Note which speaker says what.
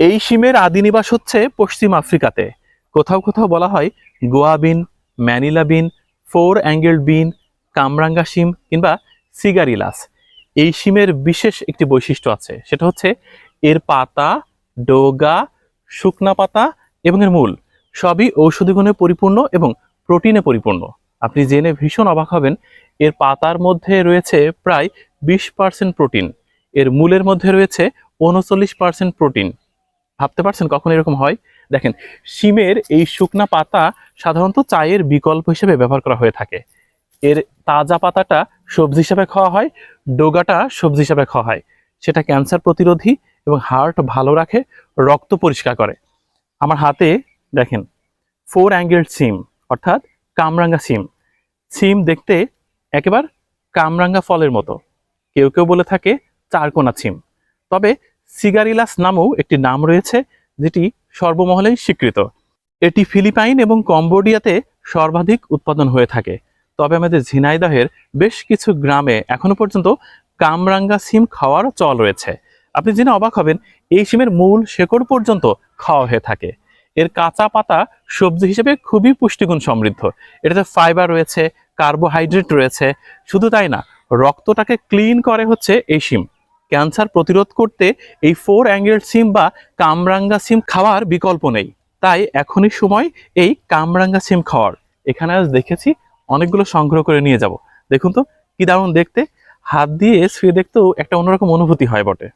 Speaker 1: এই শিমের আদি নিবাস হচ্ছে পশ্চিম আফ্রিকাতে। কোথাও কোথাও বলা হয় Goa bean, Manila bean, four angle bean, কামরাঙ্গা শিম কিংবা সিগারিলাস। এই শিমের বিশেষ একটি বৈশিষ্ট্য আছে, সেটা হচ্ছে এর পাতা, ডোগা, শুকনা পাতা এবং এর মূল সবই ঔষধি গুণে পরিপূর্ণ এবং প্রোটিনে পরিপূর্ণ। আপনি জেনে ভীষণ অবাক হবেন, এর পাতার মধ্যে রয়েছে প্রায় বিশ পার্সেন্ট প্রোটিন, এর মূলের মধ্যে রয়েছে উনচল্লিশ পার্সেন্ট প্রোটিন। ভাবতে পারছেন কখন এরকম হয়? দেখেন, শিমের এই শুকনা পাতা সাধারণত চায়ের বিকল্প হিসেবে ব্যবহার করা হয়ে থাকে। এর তাজা পাতাটা সবজি হিসাবে খাওয়া হয়, ডোগাটা সবজি হিসাবে খাওয়া হয়। সেটা ক্যান্সার প্রতিরোধী এবং হার্ট ভালো রাখে, রক্ত পরিষ্কার করে। আমার হাতে, দেখেন ফোর অ্যাঙ্গেল সিম অর্থাৎ কামরাঙ্গা সিম সিম দেখতে একেবার কামরাঙ্গা ফলের মতো। কেউ কেউ বলে থাকে চারকোনা সিম তবে সিগারিলাস নামেও একটি নাম রয়েছে, যেটি সর্বমহলেই স্বীকৃত। এটি ফিলিপাইন এবং কম্বোডিয়াতে সর্বাধিক উৎপাদন হয়ে থাকে। তবে আমাদের ঝিনাইদহের বেশ কিছু গ্রামে এখনও পর্যন্ত কামরাঙ্গা সিম খাওয়ার চল রয়েছে। আপনি জেনে অবাক হবেন, এই সিমের মূল শেকড় পর্যন্ত খাওয়া হয়ে থাকে। এর কাঁচা পাতা সবজি হিসেবে খুবই পুষ্টিগুণ সমৃদ্ধ। এটাতে ফাইবার রয়েছে, কার্বোহাইড্রেট রয়েছে। শুধু তাই না, রক্তটাকে ক্লিন করে হচ্ছে এই সিম। ক্যান্সার প্রতিরোধ করতে এই ফোর অ্যাঙ্গেল সিম বা কামরাঙ্গা সিম খাওয়ার বিকল্প নেই। তাই এখনই সময় এই কামরাঙ্গা সিম খাওয়ার। এখানে আজ দেখেছি, অনেকগুলো সংগ্রহ করে নিয়ে যাব। দেখুন তো, কি দারুণ দেখতে। হাত দিয়ে শুয়ে দেখতেও একটা অন্যরকম অনুভূতি হয় বটে।